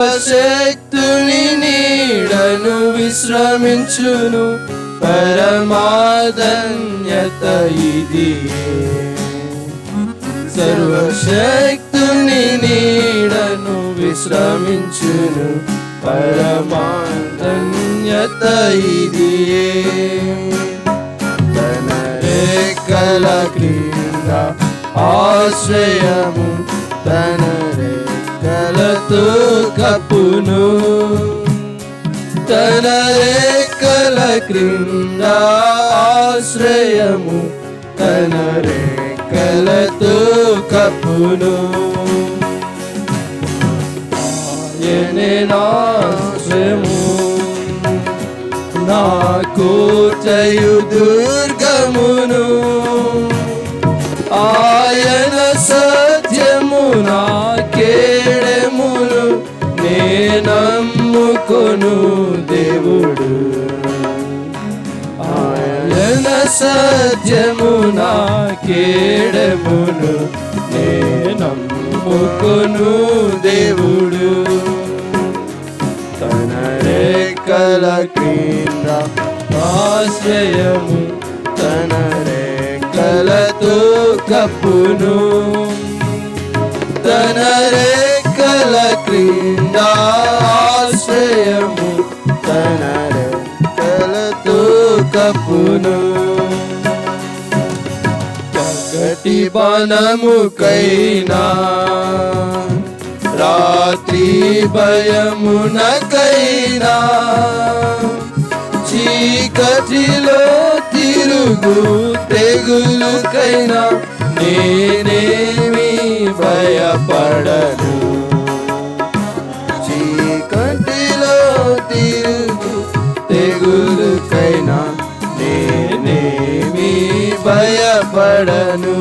శక్తుని నీడను విశ్రమించును. పరమాధన్యత ఇది. సర్వశక్తుని నీడను విశ్రమించును. పరమాధన్యత ఇది. తన రేఖల క్రింద ఆశ్రయము తన తో కప్పును. తన రేఖల క్రింద ఆశ్రయము తన రేఖలతో కప్పును. ఆయనే నాశ్రయము నాకు చయు దుర్గమును. ఆయన సర్ నేనమ్ముకొను దేవుడు. ఆయన సత్యము నా కేడమును నేనమ్ముకొను దేవుడు. తన రేఖల క్రింద ఆశ్రయము తన రేఖలతో కప్పును. తన రేఖల క్రింద కప్పును పగటి బనముకైనా రాత్రి భయమునకైనా చీకటిలో తిరుగు తెగులుకైనా. నేనేమి భయపడను. చీకటిలో తిరుగు భయపడను.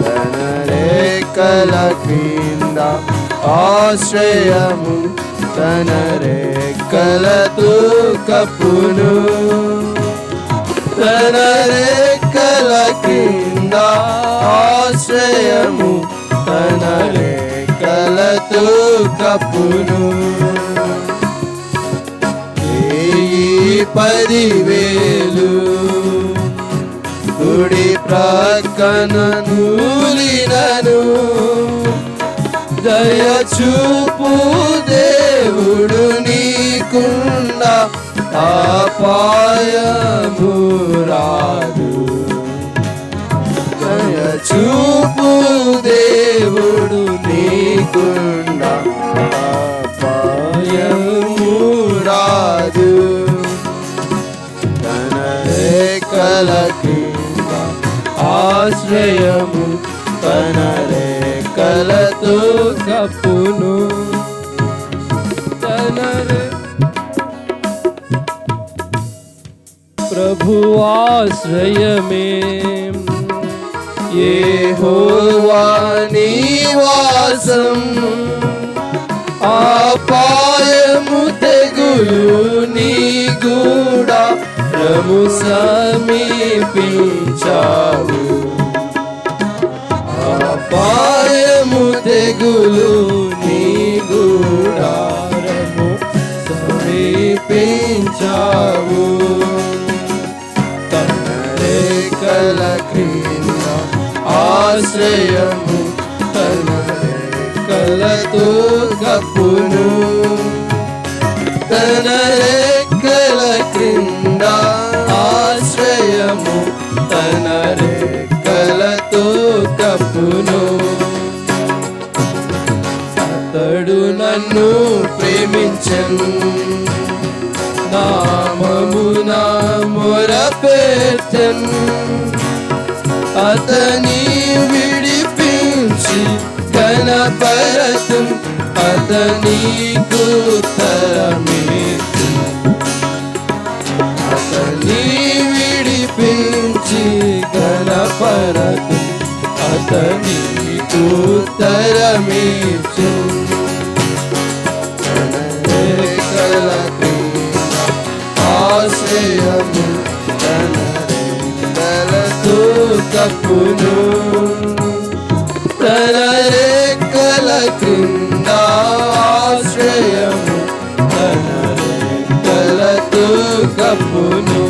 తన రేఖల క్రింద ఆశ్రయము తన రేఖల తూకపును తన రేఖల క్రింద ఆశ్రయము తన రేఖల తూకపును పదివేలు ప్రక్కన నూలినను దయ చూపు దేవుడు నీకుండ అపాయము రాదు. దయ చూపు దేవుడు నీకుండ అపాయము రాదు. తన రేఖల ఆశ్రయము తన రేఖలతో కప్పును. తన రే- ప్రభు ఆశ్రయమే. ఏ నివాసం ఆపాయము తెగులు నీ గూడా రము సమీపించావు ఆపాయము తెగులు నీ గుడారము సమీపించావు. తన రేఖల క్రింద ఆశ్రయము తన రేఖలతో కప్పును అతడు నన్ను ప్రేమించను. నామమున మొరపెట్టన్ అతని విడిపించి గణపరతం అతని కూతరమేతు అతని విడిపించి గణపరతం అతని మరలకు ఆశ్రయము తనతో తప్పును తన రెక్కల క్రింద ఆశ్రయము కప్పును